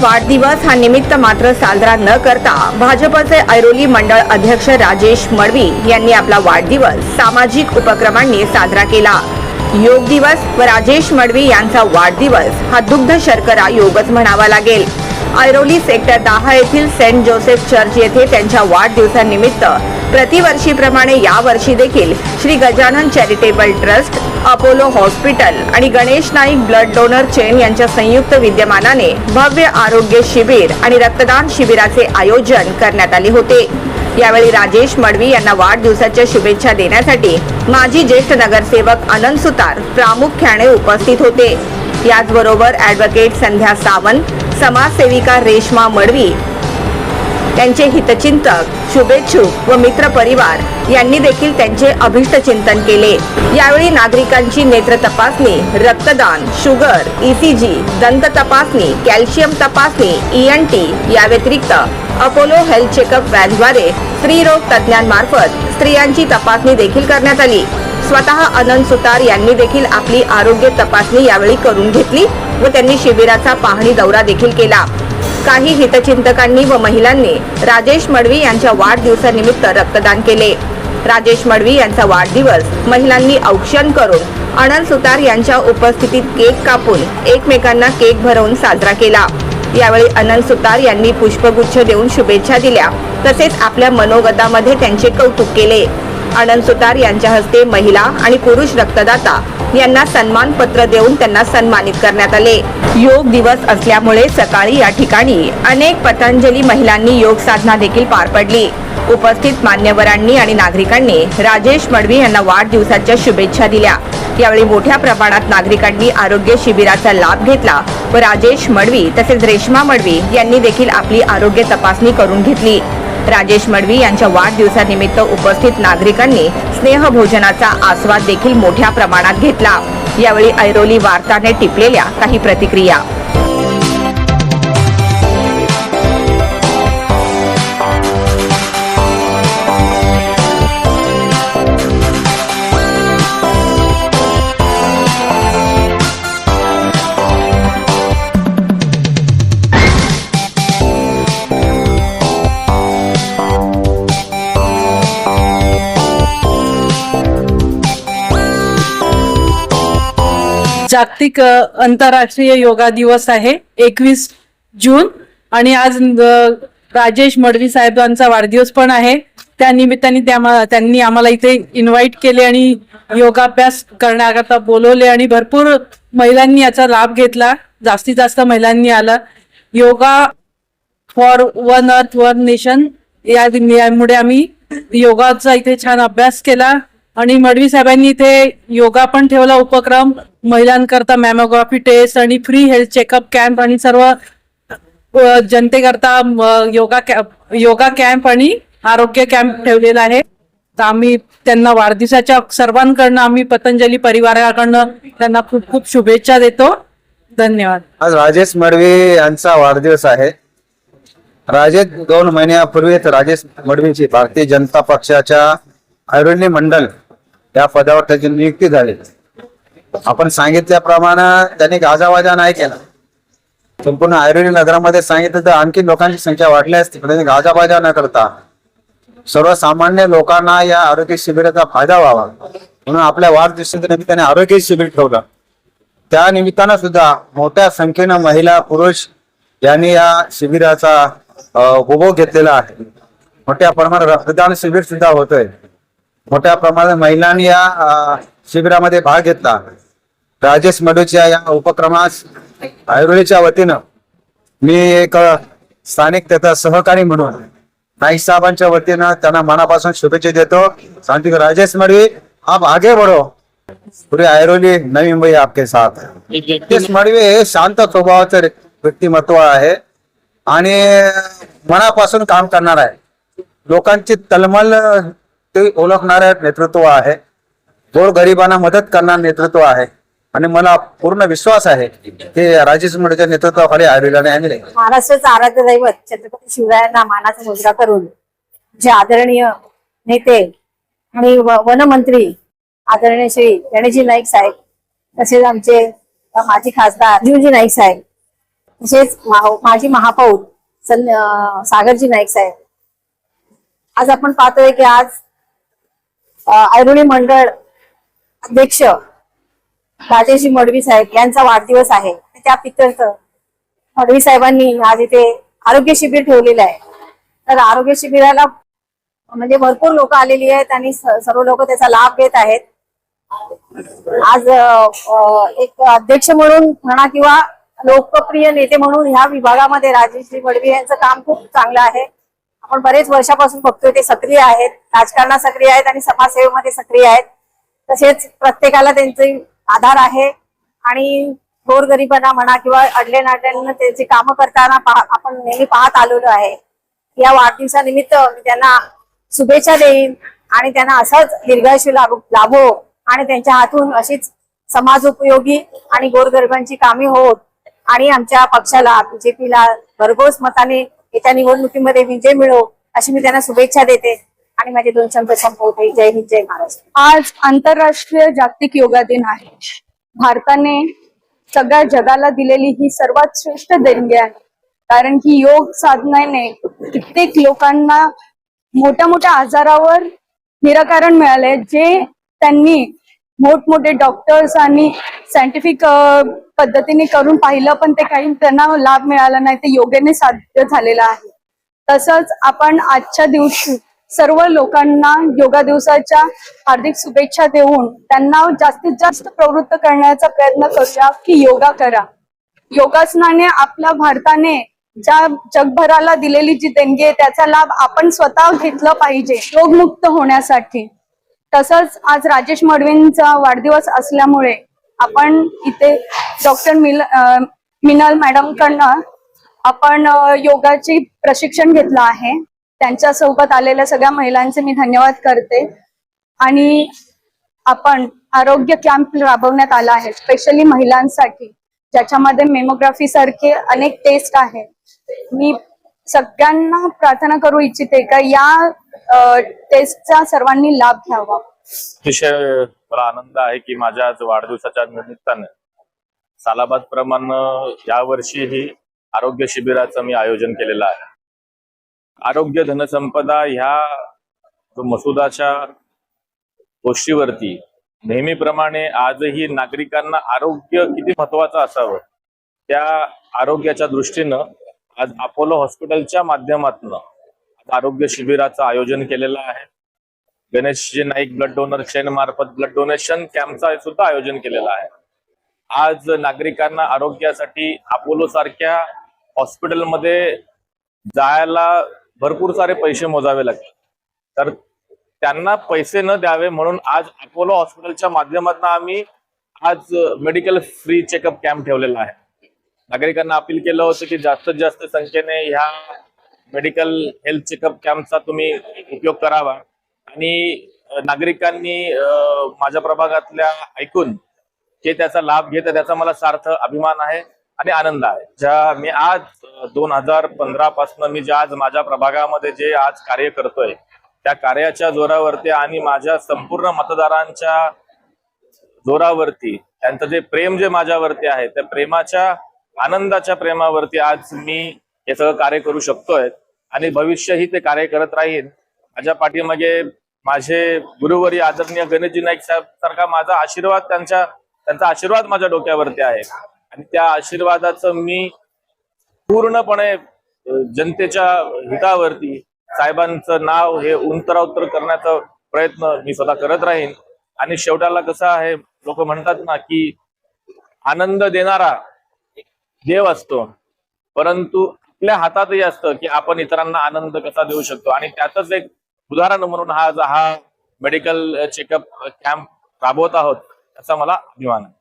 वाढदिवस हा निमित्त मात्र साजरा न करता भाजपचे ऐरोली मंडळ अध्यक्ष राजेश मडवी यांनी आपला वाढदिवस सामाजिक उपक्रमांनी साजरा केला. योग दिवस व राजेश मडवी यांचा वाढदिवस हा दुग्ध शर्करा योगच म्हणावा लागेल. ऐरोली सेक्टर दहा येथील सेंट जोसेफ चर्च येथे त्यांच्या वाढदिवसानिमित्त प्रतिवर्षीप्रमाणे यावर्षी देखील Shri Gajanan charitable trust Apollo hospital आणि Ganesh Naik blood donor chain यांच्या संयुक्त विद्यमानाने भव्य आरोग्य शिबिर आणि रक्तदान शिबिराचे आयोजन करण्यात आले होते. यावेळी राजेश मडवी यांना वाढदिवसाच्या शुभेच्छा देण्यासाठी माजी ज्येष्ठ नगरसेवक अनंत सुतार प्रामुख्याने उपस्थित होते. याचबरोबर ॲडव्होकेट संध्या सावंत समाजसेविका रेश्मा मडवी त्यांचे हितचिंतक शुभेच्छुक व मित्र परिवार यांनी देखील त्यांचे अभिष्ट चिंतन केले. यावेळी नागरिकांची नेत्र तपासणी रक्तदान शुगर ईसीजी दंत तपासणी कॅल्शियम तपासणी ईएनटी या व्यतिरिक्त अपोलो हेल्थ चेकअप व्हॅनद्वारे स्त्रीरोग तज्ज्ञांमार्फत स्त्रियांची तपासणी देखील करण्यात आली. स्वतः अनंत सुतार यांनी देखील आपली आरोग्य तपासणी यावेळी करून घेतली व त्यांनी शिबिराचा पाहणी दौरा देखील केला. काही हितचिंतकांनी व महिलांनी राजेश मडवी यांच्या वाढदिवसानिमित्त रक्तदान केले. राजेश मडवी यांचा वाढदिवस महिलांनी औक्षण करून अनंत सुतार यांच्या उपस्थितीत केक कापून एकमेकांना केक भरवून साजरा केला. यावेळी अनंत सुतार यांनी पुष्पगुच्छ देऊन शुभेच्छा दिल्या. तसेच आपल्या मनोगतामध्ये त्यांचे कौतुक केले. अनंत सुतार यांच्या हस्ते महिला आणि पुरुष रक्तदाता यांना सन्मान पत्र देऊन त्यांना सन्मानित करण्यात आले. योग दिवस असल्यामुळे सकाळी या ठिकाणी अनेक पतंजली महिलांनी योग साधना देखील पार पडली. उपस्थित मान्यवरांनी आणि नागरिकांनी राजेश मडवी यांना वाढदिवसाच्या शुभेच्छा दिल्या. यावेळी मोठ्या प्रमाणात नागरिकांनी आरोग्य शिबिराचा लाभ घेतला व राजेश मडवी तसेच रेश्मा मडवी यांनी देखील आपली आरोग्य तपासणी करून घेतली. राजेश मडवी यांच्या वाढदिवसानिमित्त उपस्थित नागरिकांनी स्नेहभोजनाचा आस्वाद देखील मोठ्या प्रमाणात घेतला. यावेळी ऐरोली वार्ताने टिपलेल्या काही प्रतिक्रिया. जागतिक आंतरराष्ट्रीय योगा दिवस आहे एकवीस जून. आणि आज राजेश मडवी साहेबांचा वाढदिवस पण आहे. त्या निमित्ताने त्यांनी आम्हाला इथे इन्व्हाइट केले आणि योगाभ्यास करण्याकरता बोलवले आणि भरपूर महिलांनी याचा लाभ घेतला. जास्तीत जास्त महिलांनी आला. Yoga for one earth one nation या यामुळे आम्ही योगाचा इथे छान अभ्यास केला. आणि मडवी साहेबांनी इथे योगा पण ठेवला उपक्रम महिलांकरता मॅमोग्राफी टेस्ट आणि फ्री हेल्थ चेकअप कॅम्प आणि सर्व जनतेकरता योगा कॅम्प योगा कॅम्प आणि आरोग्य कॅम्प ठेवलेला आहे. तर आम्ही त्यांना वाढदिवसाच्या सर्वांकडनं आम्ही पतंजली परिवाराकडनं त्यांना खूप खूप शुभेच्छा देतो. धन्यवाद. आज राजेश मडवी यांचा वाढदिवस आहे. राजेश दोन महिन्यापूर्वी राजेश मडवीची भारतीय जनता पक्षाच्या ऐरोली मंडल त्या पदावर त्याची नियुक्ती झाली. आपण सांगितल्याप्रमाणे त्यांनी गाजावाजा नाही केला. संपूर्ण ऐरोली नगरामध्ये सांगितलं तर आणखी लोकांची संख्या वाढली असती पण त्यांनी गाजावाजा न करता सर्वसामान्य लोकांना या आरोग्य शिबिराचा फायदा व्हावा. म्हणून आपल्या वाढदिवसाच्या निमित्ताने आरोग्य शिबिर ठेवलं. त्या निमित्तानं सुद्धा मोठ्या संख्येनं महिला पुरुष यांनी या शिबिराचा उपभोग घेतलेला आहे. मोठ्या प्रमाणात रक्तदान शिबिर सुद्धा होतोय. मोठ्या प्रमाणात महिलांनी या शिबिरामध्ये भाग घेतला. राजेश मडूच्या या उपक्रमास ऐरोलीच्या वतीनं मी एक स्थानिक त्याचा सहकारी म्हणून नाईक साहेबांच्या वतीनं त्यांना मनापासून शुभेच्छा देतो. सांगतो राजेश मडवी आप आगे बढ़ो. पुढे ऐरोली नवी मुंबई आपके साथ. राजेश मडवी हे शांत स्वभावाचं व्यक्तिमत्व आहे आणि मनापासून काम करणार आहे. लोकांची तलमल ते ओळखणारे नेतृत्व आहे. गोर गरिबांना मदत करणार नेतृत्व आहे. आणि मला पूर्ण विश्वास आहे की राजेश मुंडेच्या नेतृत्वाखाली आयुर्वेदाने आणले महाराष्ट्राचं आराध्य दैवत छत्रपती शिवरायांना मानाचा मुजरा करून जे आदरणीय नेते आणि वनमंत्री आदरणीय श्री गणेशजी नाईक साहेब तसेच आमचे माजी खासदार जीवजी नाईक साहेब तसेच माजी महापौर सागरजी नाईक साहेब. आज आपण पाहतोय की आज ऐरोली मंडळ अध्यक्ष राजेशजी मडवी साहेब यांचा वाढदिवस आहे. त्या पितर्थ मडवी साहेबांनी आज इथे आरोग्य शिबिर ठेवलेलं आहे. तर आरोग्य शिबिराला म्हणजे भरपूर लोक आलेली आहेत आणि सर्व लोक त्याचा लाभ घेत आहेत. आज एक अध्यक्ष म्हणून म्हणा किंवा लोकप्रिय नेते म्हणून ह्या विभागामध्ये राजेश्री मडवी यांचं काम खूप चांगलं आहे. आपण बरेच वर्षापासून बघतोय ते सक्रिय आहेत. राजकारणात सक्रिय आहेत आणि समाजसेवेमध्ये सक्रिय आहेत. तसेच प्रत्येकाला त्यांचे आधार आहे. आणि गोरगरिबांना म्हणा किंवा अडले नाट्यांना त्यांची कामं करताना आपण नेहमी पाहत आलेलो आहे. या वाढदिवसानिमित्त मी त्यांना शुभेच्छा देईन आणि त्यांना असंच दीर्घायुष्य लाभो लाभो आणि त्यांच्या हातून अशीच समाज उपयोगी आणि गोरगरिबांची कामे होत. आणि आमच्या पक्षाला बीजेपीला भरघोस मताने येत्या निवडणुकीमध्ये विजय मिळो अशी मी त्यांना शुभेच्छा देते. आणि माझे दोन शब्द संपवते. जय हिंद जय महाराष्ट्र. आज आंतरराष्ट्रीय जागतिक योगा दिन आहे. भारताने सगळ्या जगाला दिलेली ही सर्वात श्रेष्ठ देणगी आहे. कारण की योग साधनेने कित्येक लोकांना मोठ्या मोठ्या आजारावर निराकरण मिळाले जे त्यांनी मोठमोठे डॉक्टर्स आणि सायंटिफिक पद्धतीने करून पाहिलं पण ते काही त्यांना लाभ मिळाला नाही. ते योगेने साध्य झालेलं आहे. तसंच आपण आजच्या दिवशी सर्व लोकांना योगा दिवसाच्या हार्दिक शुभेच्छा देऊन त्यांना जास्तीत जास्त प्रवृत्त करण्याचा प्रयत्न करूया की योगा करा. योगासनाने आपल्या भारताने ज्या जगभराला दिलेली जी देणगी आहे त्याचा लाभ आपण स्वतः घेतलं पाहिजे रोगमुक्त होण्यासाठी. तसंच आज राजेश मडवींचा वाढदिवस असल्यामुळे आपण इथे डॉक्टर मिल मिनल मॅडमकडनं आपण योगाची प्रशिक्षण घेतलं आहे. त्यांच्यासोबत आलेल्या सगळ्या महिलांचे मी धन्यवाद करते. आणि आपण आरोग्य कॅम्प राबवण्यात आला आहे स्पेशली महिलांसाठी ज्याच्यामध्ये मेमोग्राफी सारखे अनेक टेस्ट आहेत. मी सगळ्यांना प्रार्थना करू इच्छिते का? या टेस्टचा सर्वांनी लाभ घ्यावा. अतिशय मला आनंद आहे की माझ्या आज वाढदिवसाच्या निमित्तानं सालाबाद प्रमाणे यावर्षीही आरोग्य शिबिराचं मी आयोजन केलेलं आहे. आरोग्य धनसंपदा ह्या जो मसुदाच्या गोष्टीवरती नेहमीप्रमाणे आजही नागरिकांना आरोग्य किती महत्वाचं असावं त्या आरोग्याच्या दृष्टीनं आज अपोलो हॉस्पिटलच्या माध्यमातून आरोग्य शिबिराचं आयोजन केलेलं आहे. Ganeshji Naik blood donor chain मार्फत ब्लड डोनेशन कॅम्पचं सुद्धा आयोजन केलेलं आहे. आज नागरिकांना आरोग्यासाठी अपोलो सारख्या हॉस्पिटलमध्ये जायला भरपूर सारे पैसे मोजावे लागतात. तर त्यांना पैसे न द्यावे म्हणून आज अपोलो हॉस्पिटलच्या माध्यमातून आम्ही आज मेडिकल फ्री चेकअप कॅम्प ठेवलेला आहे. नागरिकांना अपील केलं होतं की जास्तीत जास्त संख्येने ह्या मेडिकल हेल्थ चेकअप कॅम्पचा तुम्ही उपयोग करावा. आणि नागरिकांनी माझ्या प्रभागातल्या ऐकून ते त्याचा लाभ घेत त्याचा मला सार्थ अभिमान आहे आणि आनंद आहे. ज्या मी आज दोन हजार पंधरा पासून मी ज्या आज माझ्या प्रभागामध्ये जे आज कार्य करतोय त्या कार्याच्या जोरावरती आणि माझ्या संपूर्ण मतदारांच्या जोरावरती त्यांचं जे प्रेम जे माझ्यावरती आहे त्या प्रेमाच्या आनंदाच्या प्रेमावरती आज मी हे सगळं कार्य करू शकतोय आणि भविष्यही ते कार्य करत राहीन माझ्या पाठीमागे माझे गुरुवरी आदरणीय गणेशजी नाईक साहेब सारखा माझा आशीर्वाद त्यांच्या त्यांचा आशीर्वाद माझ्या डोक्यावरती आहे. आणि त्या आशीर्वादाचं मी पूर्णपणे जनतेच्या हितावरती साहेबांचं नाव हे उंतराउत्तर करण्याचा प्रयत्न मी स्वतः करत राहीन. आणि शेवटाला कसं आहे लोक म्हणतात ना की आनंद देणारा देव असतो. परंतु आपल्या हातातही असतं की आपण इतरांना आनंद कसा देऊ शकतो? आणि त्यातच एक उदाहरण म्हणून हा हा मेडिकल चेकअप कॅम्प राबवत आहोत याचा मला अभिमान आहे.